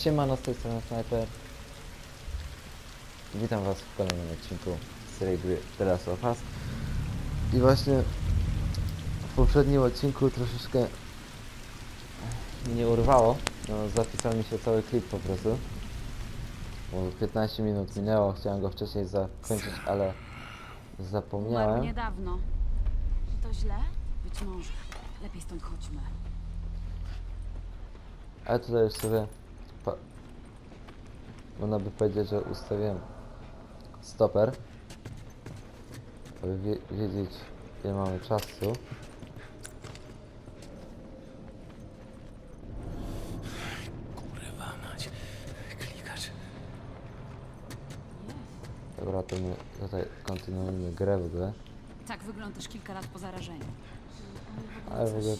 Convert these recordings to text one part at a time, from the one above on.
Siemano, z tej strony Sniper. Witam was w kolejnym odcinku z serii gry The Last of Us. I właśnie w poprzednim odcinku troszeczkę mnie urwało. No, zapisał mi się cały klip po prostu. Bo 15 minut minęło, chciałem go wcześniej zakończyć, ale Umarł zapomniałem. niedawno. Czy to źle? Być może. Lepiej stąd chodźmy. Ale tutaj już sobie pa- można by powiedzieć, że ustawiłem stoper, aby wie- wiedzieć ile mamy czasu. Kurwa mać. Klikacz. Dobra, to my tutaj kontynuujemy grę w ogóle. Tak wyglądasz kilka lat po zarażeniu. Ale w ogóle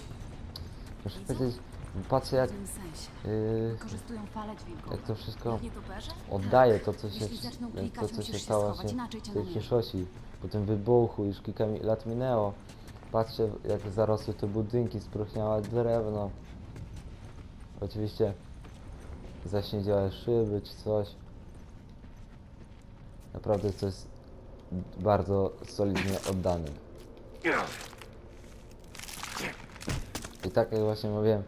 muszę powiedzieć, patrzę jak, W tym sensie. yy, Wykorzystują falę dźwiękową. jak to wszystko Nietoperze? oddaje to co się, Jeśli zaczną jak klikać, to co musisz się się stało schować, właśnie inaczej cię w tej namierzą. przyszłości. Po tym wybuchu już kilka mi- lat minęło. Patrzcie jak zarosły te budynki, spróchniała drewno. Oczywiście zaśniedziałe szyby czy coś. Naprawdę to jest bardzo solidnie oddany. I tak jak właśnie mówiłem,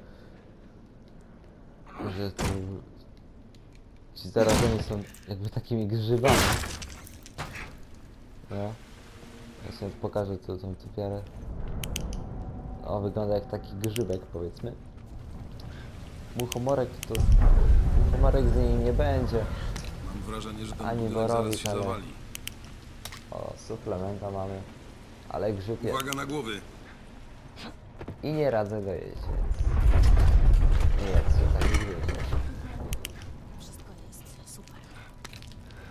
że tu ci zarażeni są jakby takimi grzybami. No. Właśnie pokażę tu tą typiarę. O, wygląda jak taki grzybek powiedzmy. Muchomorek to... Muchomorek z niej nie będzie. Mam wrażenie, że ten Ani budynek zaraz się ale- zawali. O, suplementa mamy. Ale grzyb jest. Uwaga na głowy. I nie radzę go jeść, więc... Nie jest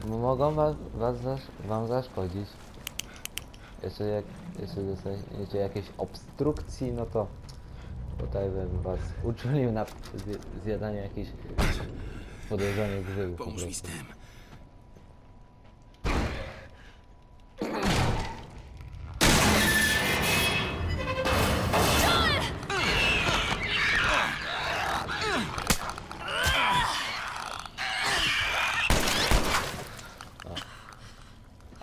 Mogą was, was zasz, wam zaszkodzić. Jeszcze jak jeszcze dostaniecie jakieś obstrukcji, no to tutaj bym was uczulił na zjadanie jakichś podejrzanych grzybów po Pomóż mi z tym.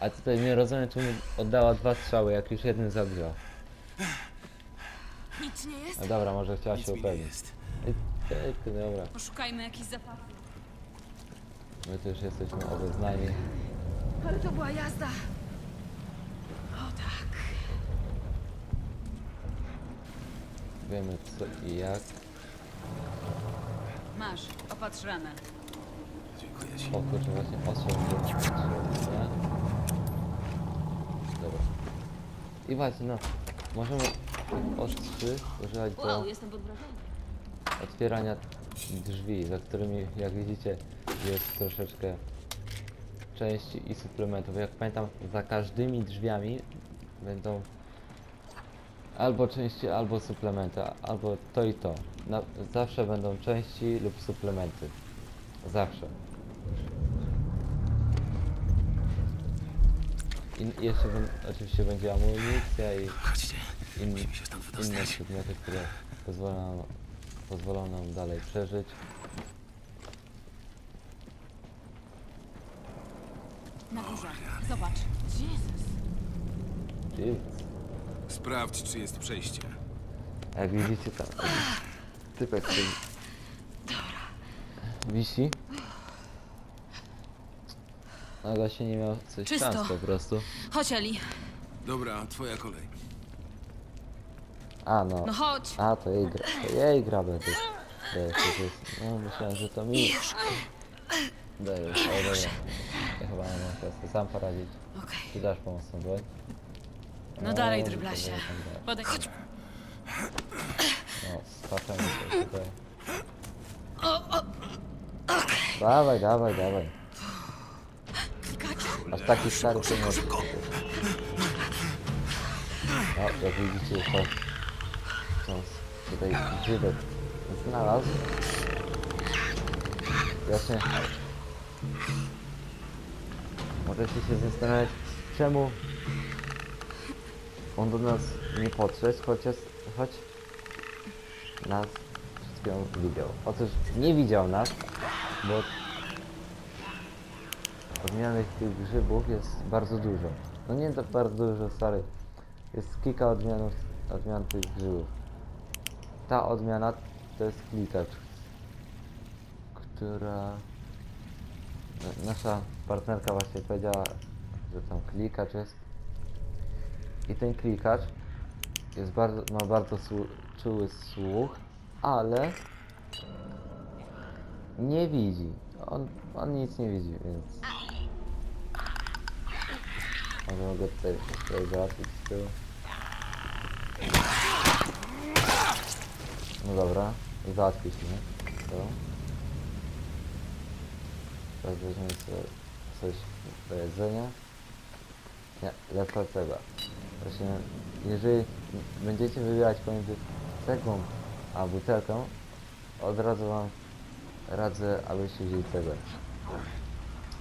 A tutaj nie rozumiem, czemu oddała dwa strzały, jak już jeden zabiła. Nic nie jest? No dobra, może chciała Nic się mi nie upewnić. jest. Ej, ej, ty, dobra, Poszukajmy jakichś zapachów. my tu już jesteśmy obeznani. Ale to była jazda. O tak. Wiemy co i jak. Masz, opatrz ranę. Dziękuję ci. O kurczę, właśnie nie? I właśnie, no. Możemy ostrzy używać do Wow, jestem pod wrażeniem. otwierania drzwi, za którymi, jak widzicie, jest troszeczkę części i suplementów. Jak pamiętam, za każdymi drzwiami będą albo części, albo suplementy, albo to i to. Na, zawsze będą części lub suplementy. Zawsze. I jeszcze bę- oczywiście będzie amunicja i Chodźcie. in, Musimy się stąd inne wydostać. przedmioty, które pozwolą nam, pozwolą nam dalej przeżyć. Na górze. Zobacz. Jezus. Jeez. Sprawdź, czy jest przejście. Jak widzicie tam typek który wisi. Ale się nie miał coś Czysto. szans po prostu. Chodź, Eli. Dobra, twoja kolej. A no. No chodź. A to jej gra. To jej gra będę. To jest, to jest, no myślałem, że to mi. Już, ale dobra. Ja chyba nie mam czasu sam poradzić. Okej. Ty dasz pomocną broń? No dalej, to dryblasie. dobra, tam dasz. Podaj. Chodź. No, skaczemy się tutaj. Dawaj, dawaj, dawaj. Aż taki stary to nie jest. No, jak widzicie, to są tutaj grzybek znalazł. Właśnie możecie się zastanawiać, czemu on do nas nie podszedł, chociaż choć nas chwilą widział. Otóż nie widział nas, bo odmianych tych grzybów jest bardzo dużo. No nie tak bardzo dużo, stary. Jest kilka odmianów, odmian tych grzybów. Ta odmiana to jest klikacz, która n- nasza partnerka właśnie powiedziała, że tam klikacz jest. I ten klikacz jest bardzo, ma bardzo czuły słuch, ale nie widzi. On, on nic nie widzi, więc może mogę tutaj, tutaj załatwić z tyłu. No dobra, załatwiliśmy to. Teraz weźmiemy sobie coś do jedzenia. Nie, lepsza cegła. Właśnie, jeżeli będziecie wybierać pomiędzy cegłą a butelką, od razu wam radzę, abyście wzięli cegłę.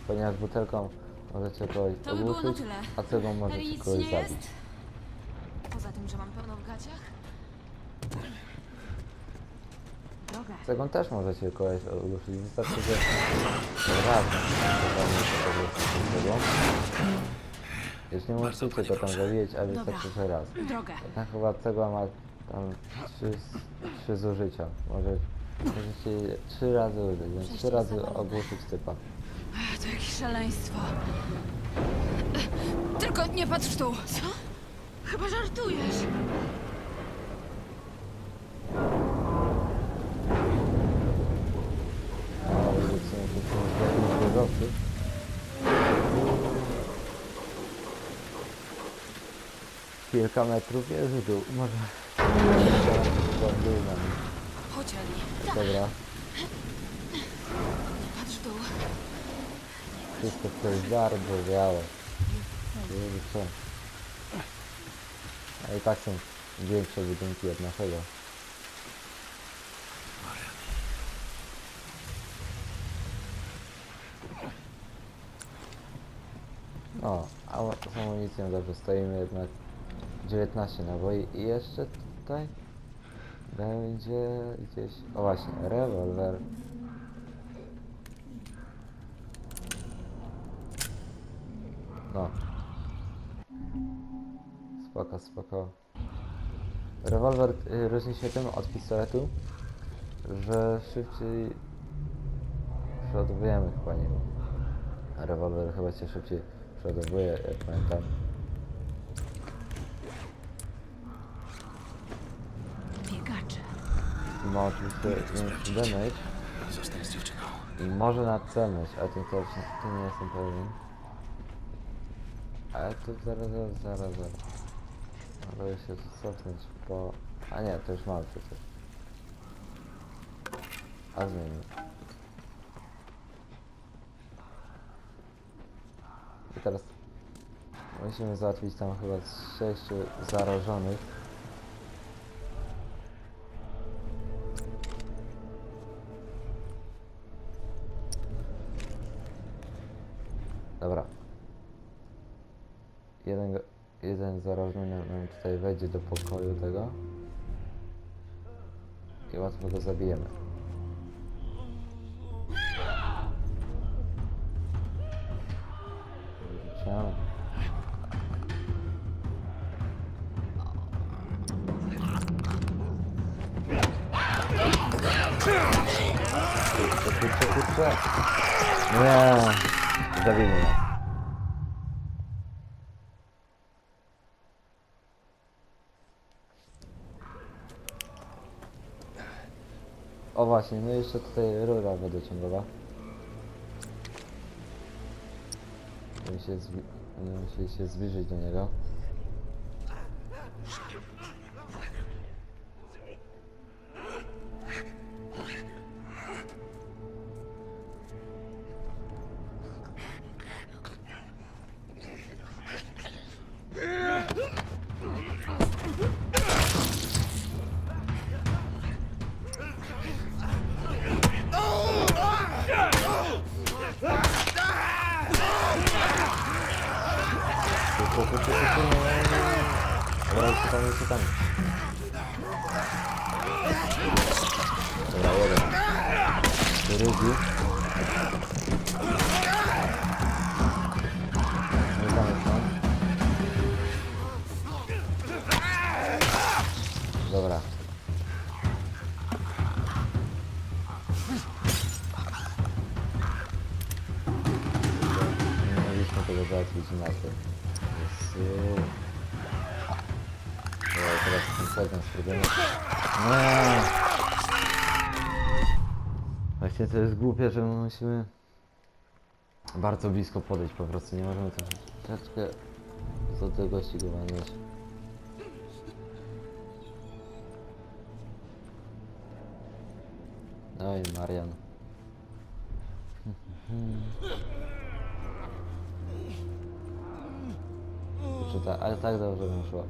Ponieważ butelką możecie kogoś To by było na tyle. a cegłą Eli, możecie nic kogoś nie zabić. jest? Poza tym, że mam pełno w gaciach? Cegłą też możecie kogoś ogłuszyć. Wystarczy, że raz zadanie się kogoś z cegłą. Już nie musicie go tam zabijać, ale wystarczy, że raz. Drogę. Tam chyba cegła ma tam trzy, trzy zużycia. Może możecie trzy razy użyć, więc trzy razy ogłuszyć typa. Szaleństwo. Tylko nie patrz w dół. Co? Chyba żartujesz. Kilka metrów jest w dół. Może. Chodź, Eli. Dobra, Nie patrz w dół. Wszystko to jest bardzo białe. Jezu, co? A i tak są większe budynki od naszego. O, a z amunicją dobrze stoimy jednak 19 naboi i jeszcze tutaj będzie gdzieś, o właśnie, rewolwer. No. Spoko, spoko. Rewolwer y, różni się tym od pistoletu, że szybciej przeładowujemy chyba nim. A rewolwer chyba się szybciej przeładowuje, jak pamiętam. Biegacze. I ma oczywiście większy damage Zostań z dziewczyną. i może na celność, ale tym też tu nie jestem pewien. Ale tu zaraz, zaraz, zaraz. Mogę się cofnąć po... A nie, to już mam przecież. A zmienił. I teraz musimy załatwić tam chyba z sześciu zarażonych. Wejdzie do pokoju tego. I łatwo go zabijemy. Ciao. Kurczę, kurczę, kurczę. Nie, zabijmy nas. O właśnie, no jeszcze tutaj rura wodociągowa. Musimy się, musieli się zbliżyć do niego. Dobra, jeden. Drugi. Zmykamy stąd. Dobra. Nie mogliśmy tego załatwić inaczej. Jezu. Dobra, teraz ten program spróbujemy. Nie. Właśnie to jest głupie, że my musimy bardzo blisko podejść po prostu. Nie możemy troszeczkę z odległości go walnąć. Oj, Marian. Czy ale tak dobrze bym szło.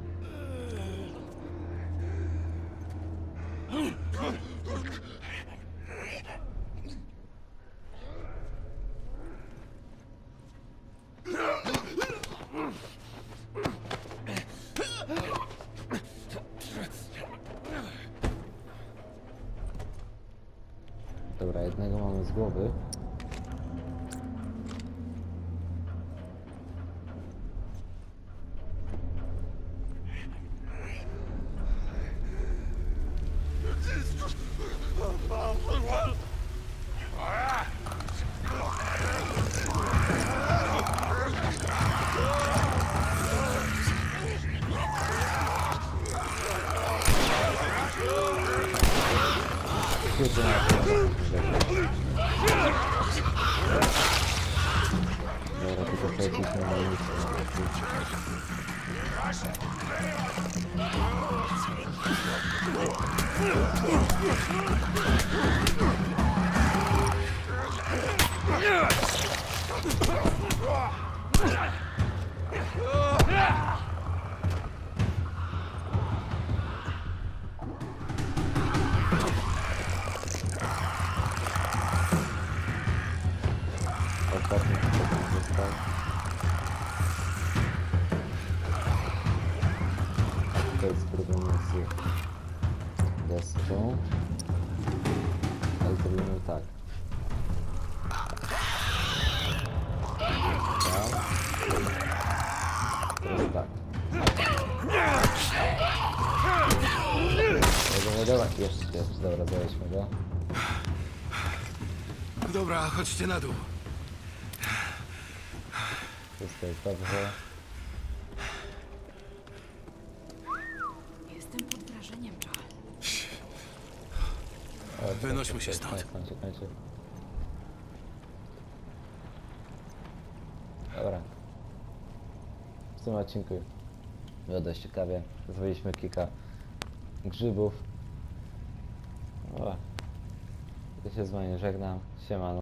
Dobra, jednego mamy z głowy. Yeah! Deską. Ale zrobimy tak. Tak. Teraz tak. Dobra, dobra, jeszcze, dobra, zaleźmy go. Dobra, chodźcie na dół. Wszystko jest dobrze. Wynośmy się stąd. Kończę, kończę. Dobra. W tym odcinku było dość ciekawie. Zrobiliśmy kilka grzybów. O. Ja się z wami żegnam. Siemano.